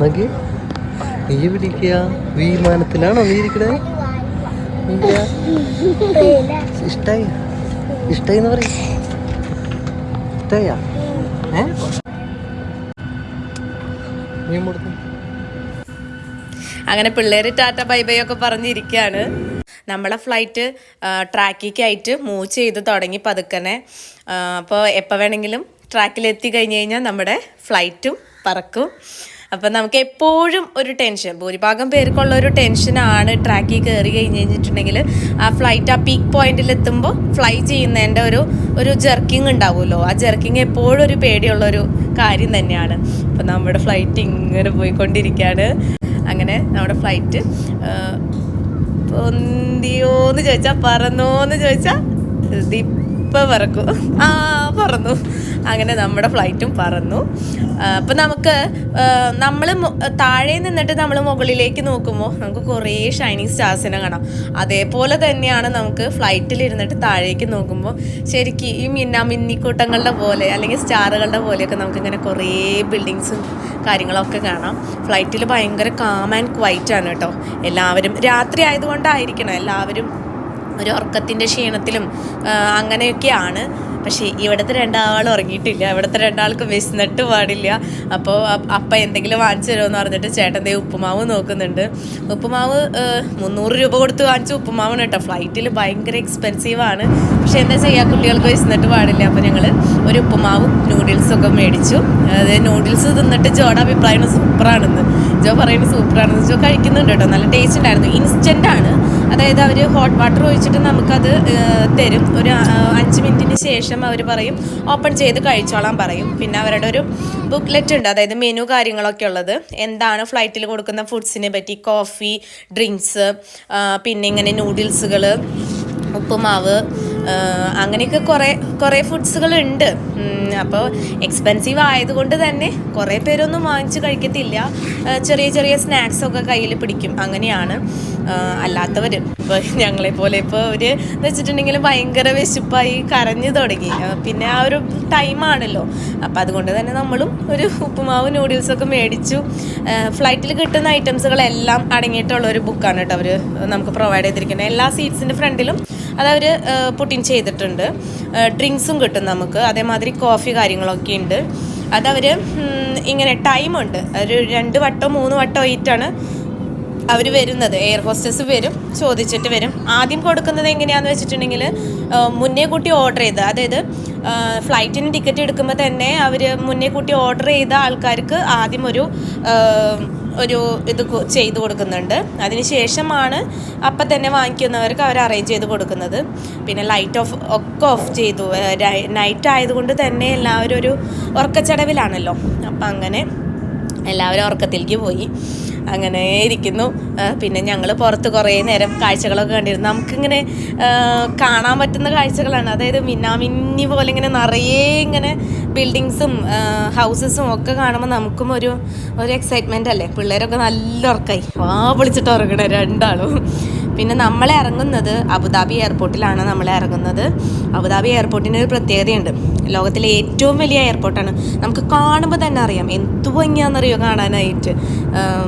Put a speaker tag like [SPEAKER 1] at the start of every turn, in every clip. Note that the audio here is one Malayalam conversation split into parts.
[SPEAKER 1] നോക്കി നീ പിടിക്കുക. വിമാനത്തിലാണോ നീ ഇരിക്കണേ ഇഷ്ടായി. ഇഷ്ടായി എന്ന് പറയും. ഇഷ്ടായ? ഏ? നീ കൊടുത്തു
[SPEAKER 2] അങ്ങനെ പിള്ളേർ ടാറ്റ ബൈ ബൈ ഒക്കെ പറഞ്ഞിരിക്കുകയാണ് നമ്മളെ ഫ്ലൈറ്റ് ട്രാക്കിക്കായിട്ട് മൂവ് ചെയ്ത് തുടങ്ങി പതുക്കനെ. അപ്പോൾ എപ്പോൾ വേണമെങ്കിലും ട്രാക്കിലെത്തി കഴിഞ്ഞ് കഴിഞ്ഞാൽ നമ്മുടെ ഫ്ലൈറ്റും പറക്കും. അപ്പം നമുക്ക് എപ്പോഴും ഒരു ടെൻഷൻ ഭൂരിഭാഗം പേർക്കുള്ള ഒരു ടെൻഷനാണ് ട്രാക്കിൽ കയറി കഴിഞ്ഞ് കഴിഞ്ഞിട്ടുണ്ടെങ്കിൽ ആ ഫ്ലൈറ്റ് ആ പീക്ക് പോയിന്റിൽ എത്തുമ്പോൾ ഫ്ലൈ ചെയ്യുന്നതിന്റെ ഒരു ഒരു ജെർക്കിങ് ഉണ്ടാവുമല്ലോ. ആ ജെർക്കിങ് എപ്പോഴും ഒരു പേടിയുള്ള ഒരു കാര്യം തന്നെയാണ്. അപ്പം നമ്മുടെ ഫ്ലൈറ്റ് ഇങ്ങനെ പോയിക്കൊണ്ടിരിക്കുകയാണ്. അങ്ങനെ നമ്മുടെ ഫ്ലൈറ്റ് പൊന്തിയോന്ന് ചോദിച്ചാൽ പറന്നോന്ന് ചോദിച്ചാൽ ഇപ്പം പറക്കും. ആ പറന്നു. അങ്ങനെ നമ്മുടെ ഫ്ലൈറ്റും പറന്നു. അപ്പം നമുക്ക് നമ്മൾ താഴെ നിന്നിട്ട് നമ്മൾ മുകളിലേക്ക് നോക്കുമ്പോൾ നമുക്ക് കുറേ ഷൈനിങ് സ്റ്റാർസിനെ കാണാം. അതേപോലെ തന്നെയാണ് നമുക്ക് ഫ്ലൈറ്റിൽ ഇരുന്നിട്ട് താഴേക്ക് നോക്കുമ്പോൾ ശരിക്കും ഈ മിന്ന മിന്നിക്കൂട്ടങ്ങളുടെ പോലെ അല്ലെങ്കിൽ സ്റ്റാറുകളുടെ പോലെയൊക്കെ നമുക്കിങ്ങനെ കുറേ ബിൽഡിങ്സും കാര്യങ്ങളൊക്കെ കാണാം. ഫ്ലൈറ്റിൽ ഭയങ്കര കാം ആൻഡ് ക്വൈറ്റ് ആണ് കേട്ടോ. എല്ലാവരും രാത്രി ആയതുകൊണ്ടായിരിക്കണം എല്ലാവരും ഒരു ഉറക്കത്തിന്റെ ക്ഷീണത്തിലും അങ്ങനെയൊക്കെയാണ്. പക്ഷേ ഇവിടുത്തെ രണ്ടാളും ഉറങ്ങിയിട്ടില്ല. ഇവിടുത്തെ രണ്ടാൾക്ക് വിശന്നിട്ട് പാടില്ല. അപ്പോൾ അപ്പ എന്തെങ്കിലും വാങ്ങിച്ചു തരുമെന്ന് പറഞ്ഞിട്ട് ചേട്ടന്റെ ഉപ്പുമാവ് നോക്കുന്നുണ്ട്. ഉപ്പുമാവ് മുന്നൂറ് രൂപ കൊടുത്ത് വാങ്ങിച്ച ഉപ്പുമാവാണ് കേട്ടോ. ഫ്ലൈറ്റിൽ ഭയങ്കര എക്സ്പെൻസീവാണ് പക്ഷേ എന്താ ചെയ്യുക കുട്ടികൾക്ക് വിശന്നിട്ട് പാടില്ല. അപ്പോൾ ഞങ്ങൾ ഒരു ഉപ്പുമാവും നൂഡിൽസൊക്കെ മേടിച്ചു. അത് നൂഡിൽസ് തിന്നിട്ട് ജോയുടെ അഭിപ്രായം സൂപ്പറാണെന്ന്. ജോ പറയുന്നത് സൂപ്പറാണെന്ന്. ജോ കഴിക്കുന്നുണ്ട് കേട്ടോ. നല്ല ടേസ്റ്റ് ഉണ്ടായിരുന്നു. ഇൻസ്റ്റന്റ് ആണ്. അതായത് അവർ ഹോട്ട് വാട്ടർ ഒഴിച്ചിട്ട് നമുക്കത് തരും. ഒരു അഞ്ച് മിനിറ്റിന് ശേഷം അവർ പറയും. ഓപ്പൺ ചെയ്ത് കഴിച്ചോളാൻ പറയും. പിന്നെ അവരുടെ ഒരു ബുക്ക്ലെറ്റ് ഉണ്ട്. അതായത് മെനു കാര്യങ്ങളൊക്കെ ഉള്ളത്. എന്താണ് ഫ്ലൈറ്റിൽ കൊടുക്കുന്ന ഫുഡ്സിനെ പറ്റി കോഫി ഡ്രിങ്ക്സ് പിന്നെ ഇങ്ങനെ നൂഡിൽസുകൾ ഉപ്പുമാവ് അങ്ങനെയൊക്കെ കുറേ കുറേ ഫുഡ്സുകളുണ്ട്. അപ്പോൾ എക്സ്പെൻസീവ് ആയതുകൊണ്ട് തന്നെ കുറേ പേരൊന്നും വാങ്ങിച്ച് കഴിക്കത്തില്ല. ചെറിയ ചെറിയ സ്നാക്സൊക്കെ കയ്യിൽ പിടിക്കും. അങ്ങനെയാണ് അല്ലാത്തവർ ഇപ്പോൾ ഞങ്ങളെപ്പോലെ ഇപ്പോൾ അവർ എന്ന് വെച്ചിട്ടുണ്ടെങ്കിൽ ഭയങ്കര വിശപ്പായി കരഞ്ഞു തുടങ്ങി. പിന്നെ ആ ഒരു ടൈമാണല്ലോ അപ്പോൾ അതുകൊണ്ട് തന്നെ നമ്മളും ഒരു ഉപ്പുമാവ് നൂഡിൽസൊക്കെ മേടിച്ചു. ഫ്ലൈറ്റിൽ കിട്ടുന്ന ഐറ്റംസുകളെല്ലാം അടങ്ങിയിട്ടുള്ള ഒരു ബുക്കാണ് കേട്ടോ അവർ നമുക്ക് പ്രൊവൈഡ് ചെയ്തിരിക്കുന്നത് എല്ലാ സീറ്റ്സിന്റെ ഫ്രണ്ടിലും അതവർ പുട്ടിൻ ചെയ്തിട്ടുണ്ട്. ഡ്രിങ്ക്സും കിട്ടും നമുക്ക്. അതേമാതിരി കോഫി കാര്യങ്ങളൊക്കെ ഉണ്ട് അതവർ ഇങ്ങനെ ടൈമുണ്ട് ഒരു രണ്ട് വട്ടോ മൂന്ന് വട്ടോ ആയിട്ടാണ് അവർ വരുന്നത്. എയർ ഹോസ്റ്റസ് വരും ചോദിച്ചിട്ട് വരും. ആദ്യം കൊടുക്കുന്നത് എങ്ങനെയാണെന്ന് വെച്ചിട്ടുണ്ടെങ്കിൽ മുന്നേ കൂട്ടി ഓർഡർ ചെയ്ത്. അതായത് ഫ്ലൈറ്റിന് ടിക്കറ്റ് എടുക്കുമ്പോൾ തന്നെ അവർ മുന്നേ കൂട്ടി ഓർഡർ ചെയ്ത ആൾക്കാർക്ക് ആദ്യം ഒരു ഒരു ഇത് ചെയ്തു കൊടുക്കുന്നുണ്ട്. അതിന് ശേഷമാണ് അപ്പം തന്നെ വാങ്ങിക്കുന്നവർക്ക് അവർ അറേഞ്ച് ചെയ്ത് കൊടുക്കുന്നത്. പിന്നെ ലൈറ്റ് ഓഫ് ഒക്കെ ഓഫ് ചെയ്തു. നൈറ്റ് ആയതുകൊണ്ട് തന്നെ എല്ലാവരും ഒരു ഉറക്കച്ചടവിലാണല്ലോ. അപ്പം അങ്ങനെ എല്ലാവരും ഉറക്കത്തിലേക്ക് പോയി. അങ്ങനെ ഇരിക്കുന്നു. പിന്നെ ഞങ്ങൾ പുറത്ത് കുറേ നേരം കാഴ്ചകളൊക്കെ കണ്ടിരുന്നു. നമുക്കിങ്ങനെ കാണാൻ പറ്റുന്ന കാഴ്ചകളാണ്. അതായത് മിന്നാമിന്നി പോലെ ഇങ്ങനെ നിറയെ ഇങ്ങനെ ബിൽഡിങ്സും ഹൗസസും ഒക്കെ കാണുമ്പോൾ നമുക്കും ഒരു ഒരു എക്സൈറ്റ്മെന്റ് അല്ലേ? പിള്ളേരൊക്കെ നല്ല ഉറക്കായി. ആ വിളിച്ചിട്ട് ഉറങ്ങണേ രണ്ടാളും. പിന്നെ നമ്മൾ ഇറങ്ങുന്നത് അബുദാബി എയർപോർട്ടിലാണ് നമ്മൾ ഇറങ്ങുന്നത്. അബുദാബി എയർപോർട്ടിന് ഒരു പ്രത്യേകതയുണ്ട്. ലോകത്തിലെ ഏറ്റവും വലിയ എയർപോർട്ടാണ്. നമുക്ക് കാണുമ്പോൾ തന്നെ അറിയാം. എന്ത് ഭംഗിയാണെന്നറിയോ കാണാനായിട്ട്.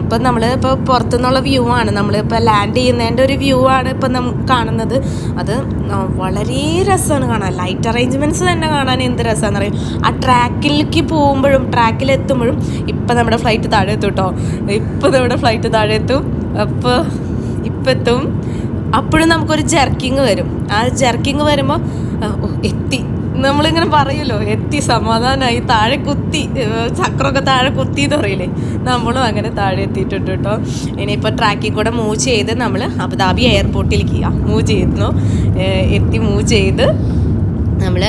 [SPEAKER 2] ഇപ്പം നമ്മൾ ഇപ്പോൾ പുറത്തുനിന്നുള്ള വ്യൂ ആണ്. നമ്മൾ ഇപ്പോൾ ലാൻഡ് ചെയ്യുന്നതിന്റെ ഒരു വ്യൂ ആണ് ഇപ്പം നം കാണുന്നത്. അത് വളരെ രസമാണ് കാണാൻ. ലൈറ്റ് അറേഞ്ച്മെന്റ്സ് തന്നെ കാണാൻ എന്ത് രസമാണെന്ന് അറിയാം ആ ട്രാക്കിലേക്ക് പോകുമ്പോഴും ട്രാക്കിലെത്തുമ്പോഴും ഇപ്പം നമ്മുടെ ഫ്ലൈറ്റ് താഴെ എത്തും കേട്ടോ ഇപ്പം നമ്മുടെ ഫ്ലൈറ്റ് താഴെ എത്തും. അപ്പോൾ ഇപ്പം എത്തും. അപ്പോഴും നമുക്കൊരു ജെർക്കിങ് വരും. ആ ജെർക്കിങ് വരുമ്പോൾ എത്തി. നമ്മളിങ്ങനെ പറയുമല്ലോ എത്തി സമാധാനമായി താഴെ കുത്തി ചക്രമൊക്കെ താഴെ കുത്തി എന്ന് പറയില്ലേ? നമ്മളും അങ്ങനെ താഴെ എത്തിയിട്ടുണ്ട് കേട്ടോ. ഇനിയിപ്പോൾ ട്രാക്കിൽ കൂടെ മൂവ് ചെയ്ത് നമ്മൾ അബുദാബി എയർപോർട്ടിലേക്ക് മൂവ് ചെയ്യുന്നു എത്തി മൂവ് ചെയ്ത് നമ്മൾ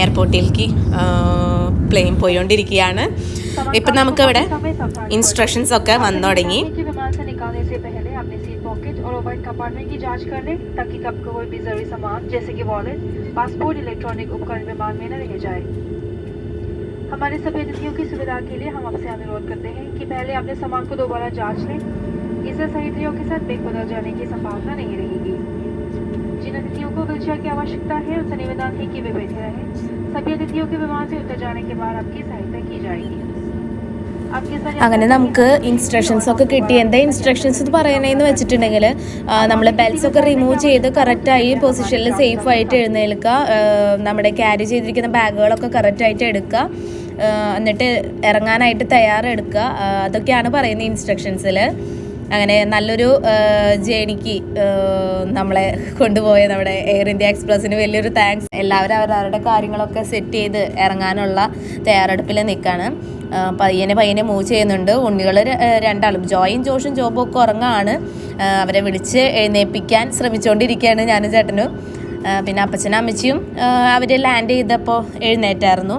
[SPEAKER 2] എയർപോർട്ടിലേക്ക് പ്ലെയിൻ പോയിക്കൊണ്ടിരിക്കുകയാണ് ഇപ്പം നമുക്കിവിടെ ഇൻസ്ട്രക്ഷൻസ് ഒക്കെ വന്നു തുടങ്ങി.
[SPEAKER 3] और ओवर कंपार्टमेंट की जाँच कर लें ताकि कब कोई भी ज़रूरी सामान, जैसे कि वॉलेट पासपोर्ट इलेक्ट्रॉनिक उपकरण विमान में न रह जाए। हमारे सभी अतिथियों की सुविधा के लिए हम आपसे अनुरोध करते हैं कि पहले अपने सामान को दोबारा जाँच लें। इससे सही अतिथियों के साथ बैग बदल जाने की संभावना नहीं रहेगी। जिन अतिथियों को व्हीलचेयर की आवश्यकता है, उनसे निवेदन है कि वे बैठे रहें। सभी अतिथियों के विमान से उतर जाने के बाद आपकी सहायता की जाएगी।
[SPEAKER 2] അങ്ങനെ നമുക്ക് ഇൻസ്ട്രക്ഷൻസ് ഒക്കെ കിട്ടി. എന്താ ഇൻസ്ട്രക്ഷൻസ് എന്ന് പറയണേന്ന് വെച്ചിട്ടുണ്ടെങ്കിൽ നമ്മൾ ബെൽസ് ഒക്കെ റിമൂവ് ചെയ്ത് കറക്റ്റായി പൊസിഷനിൽ സേഫ് ആയിട്ട് എഴുന്നേൽക്കുക നമ്മുടെ ക്യാരി ചെയ്തിരിക്കുന്ന ബാഗുകളൊക്കെ കറക്റ്റായിട്ട് എടുക്കുക എന്നിട്ട് ഇറങ്ങാനായിട്ട് തയ്യാറെടുക്കുക അതൊക്കെയാണ് പറയുന്നത് ഇൻസ്ട്രക്ഷൻസിൽ അങ്ങനെ നല്ലൊരു ജേണിക്ക് നമ്മളെ കൊണ്ടുപോയ നമ്മുടെ എയർ ഇന്ത്യ എക്സ്പ്രസ്സിന് വലിയൊരു താങ്ക്സ് എല്ലാവരും അവരവരുടെ കാര്യങ്ങളൊക്കെ സെറ്റ് ചെയ്ത് ഇറങ്ങാനുള്ള തയ്യാറെടുപ്പിൽ നിൽക്കുകയാണ് പയ്യനെ പയ്യനെ മൂവ് ചെയ്യുന്നുണ്ട്. ഉണ്ണികൾ രണ്ടാളും. ജോയും ജോഷും ജോബും ഒക്കെ ഉറങ്ങാണ്. അവരെ വിളിച്ച് എഴുന്നേൽപ്പിക്കാൻ ശ്രമിച്ചുകൊണ്ടിരിക്കുകയാണ് ഞാനും ചേട്ടനും. പിന്നെ അപ്പച്ചനും അമ്മച്ചിയും അവർ ലാൻഡ് ചെയ്തപ്പോൾ എഴുന്നേറ്റായിരുന്നു.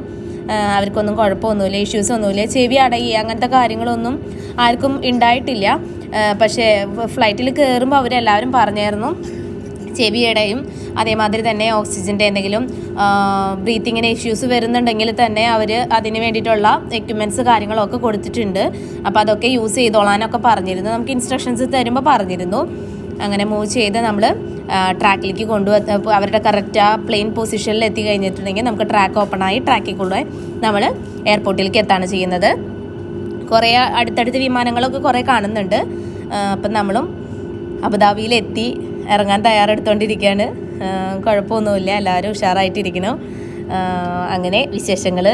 [SPEAKER 2] അവർക്കൊന്നും കുഴപ്പമൊന്നുമില്ല ഇഷ്യൂസ് ഒന്നുമില്ല. ചെവി അടയുക അങ്ങനത്തെ കാര്യങ്ങളൊന്നും ആർക്കും ഉണ്ടായിട്ടില്ല. പക്ഷേ ഫ്ലൈറ്റിൽ കയറുമ്പോൾ അവരെല്ലാവരും പറഞ്ഞായിരുന്നു ചെവിയുടെയും അതേമാതിരി തന്നെ ഓക്സിജന്റെ എന്തെങ്കിലും ബ്രീത്തിങ്ങിന് ഇഷ്യൂസ് വരുന്നുണ്ടെങ്കിൽ തന്നെ അവർ അതിന് വേണ്ടിയിട്ടുള്ള എക്യുപ്മെന്റ്സ് കാര്യങ്ങളൊക്കെ കൊടുത്തിട്ടുണ്ട്. അപ്പോൾ അതൊക്കെ യൂസ് ചെയ്തോളാനൊക്കെ പറഞ്ഞിരുന്നു. നമുക്ക് ഇൻസ്ട്രക്ഷൻസ് തരുമ്പോൾ പറഞ്ഞിരുന്നു. അങ്ങനെ മൂവ് ചെയ്ത് നമ്മൾ ട്രാക്കിലേക്ക് കൊണ്ടുവന്ന് അവരുടെ കറക്റ്റ് ആ പ്ലെയിൻ പൊസിഷനിൽ എത്തി കഴിഞ്ഞിട്ടുണ്ടെങ്കിൽ നമുക്ക് ട്രാക്ക് ഓപ്പണായി ട്രാക്കിൽ കൂടെ നമ്മൾ എയർപോർട്ടിലേക്ക് എത്താണ് ചെയ്യുന്നത്. കുറേ അടുത്തടുത്ത് വിമാനങ്ങളൊക്കെ കുറേ കാണുന്നുണ്ട്. അപ്പം നമ്മളും അബുദാബിയിലെത്തി ഇറങ്ങാൻ തയ്യാറെടുത്തുകൊണ്ടിരിക്കുകയാണ് ആ, കുഴപ്പമൊന്നുമില്ല എല്ലാവരും ഉഷാറായിട്ടിരിക്കണം അങ്ങനെ വിശേഷങ്ങൾ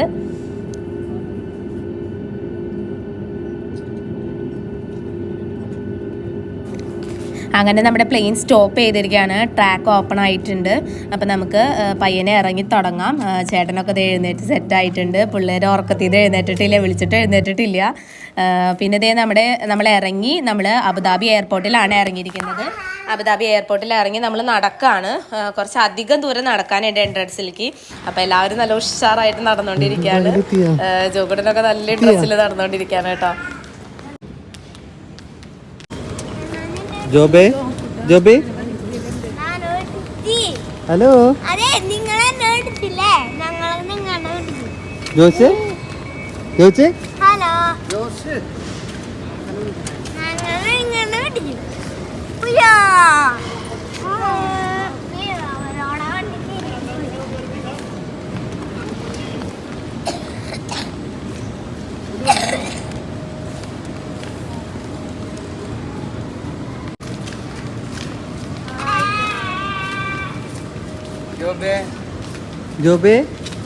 [SPEAKER 2] അങ്ങനെ നമ്മുടെ പ്ലെയിൻ സ്റ്റോപ്പ് ചെയ്തിരിക്കുകയാണ്. ട്രാക്ക് ഓപ്പൺ ആയിട്ടുണ്ട്. അപ്പം നമുക്ക് പയ്യനെ ഇറങ്ങി തുടങ്ങാം. ചേട്ടനൊക്കെ ഇത് എഴുന്നേറ്റ് സെറ്റ് ആയിട്ടുണ്ട്. പിള്ളേർ ഉറക്കത്തിൽ ഇത് എഴുന്നേറ്റിട്ടില്ല വിളിച്ചിട്ട് എഴുന്നേറ്റിട്ടില്ല. പിന്നെ ഇതേ നമ്മുടെ നമ്മൾ ഇറങ്ങി നമ്മൾ അബുദാബി എയർപോർട്ടിലാണ് ഇറങ്ങിയിരിക്കുന്നത്. അബുദാബി എയർപോർട്ടിൽ ഇറങ്ങി നമ്മൾ നടക്കാണ്. കുറച്ച് അധികം ദൂരം നടക്കാനുണ്ട് എൻട്രൻസിലേക്ക് അപ്പം എല്ലാവരും നല്ല ഉഷാറായിട്ട് നടന്നുകൊണ്ടിരിക്കുകയാണ് ജോഗുടനൊക്കെ നല്ല ഡ്രസ്സിൽ നടന്നുകൊണ്ടിരിക്കുകയാണ് കേട്ടോ.
[SPEAKER 1] ജോബേ? ജോബേ. ഹലോ? ജോസ്? ജോസ്
[SPEAKER 4] ഹലോ ഞങ്ങൾ നിങ്ങളെ എടുത്തു ഉയ്യാ. നീ അവരോടെ വണ്ടിക്ക്
[SPEAKER 1] ജോബേ Jobe?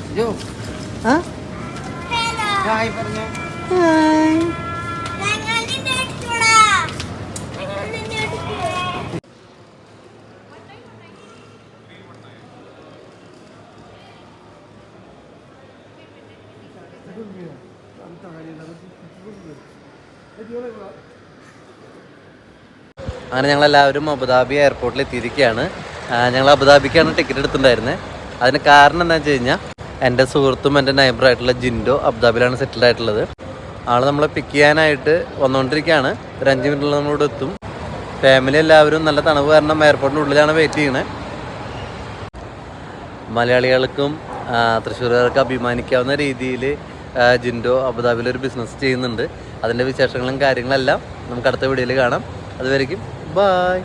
[SPEAKER 4] ഹലോ
[SPEAKER 1] ഹായ്
[SPEAKER 4] ഞങ്ങൾ Hi, എടുത്തോളാ
[SPEAKER 1] അങ്ങനെ ഞങ്ങളെല്ലാവരും അബുദാബി എയർപോർട്ടിൽ എത്തിയിരിക്കുകയാണ് ഞങ്ങൾ അബുദാബിക്കാണ് ടിക്കറ്റ് എടുത്തിട്ടുണ്ടായിരുന്നത് അതിന് കാരണം എന്താണെന്ന് വെച്ച് കഴിഞ്ഞാൽ എന്റെ സുഹൃത്തും എന്റെ നൈബറായിട്ടുള്ള ജിൻഡോ അബുദാബിയിലാണ് സെറ്റിൽ ആയിട്ടുള്ളത്. ആൾ നമ്മളെ പിക്ക് ചെയ്യാനായിട്ട് വന്നുകൊണ്ടിരിക്കുകയാണ് ഒരു അഞ്ച് മിനിറ്റിൽ നമ്മളോട് എത്തും ഫാമിലി എല്ലാവരും നല്ല തണുപ്പ് കാരണം എയർപോർട്ടിന്റെ ഉള്ളിലാണ് വെയിറ്റ് ചെയ്യണത് മലയാളികൾക്കും തൃശ്ശൂരുകാർക്ക് അഭിമാനിക്കാവുന്ന രീതിയിൽ ജിൻഡോ അബുദാബിയിൽ ഒരു ബിസിനസ് ചെയ്യുന്നുണ്ട്. അതിന്റെ വിശേഷങ്ങളും കാര്യങ്ങളെല്ലാം നമുക്ക് അടുത്ത വീഡിയോയിൽ കാണാം. അതുവരേക്കും ബായ്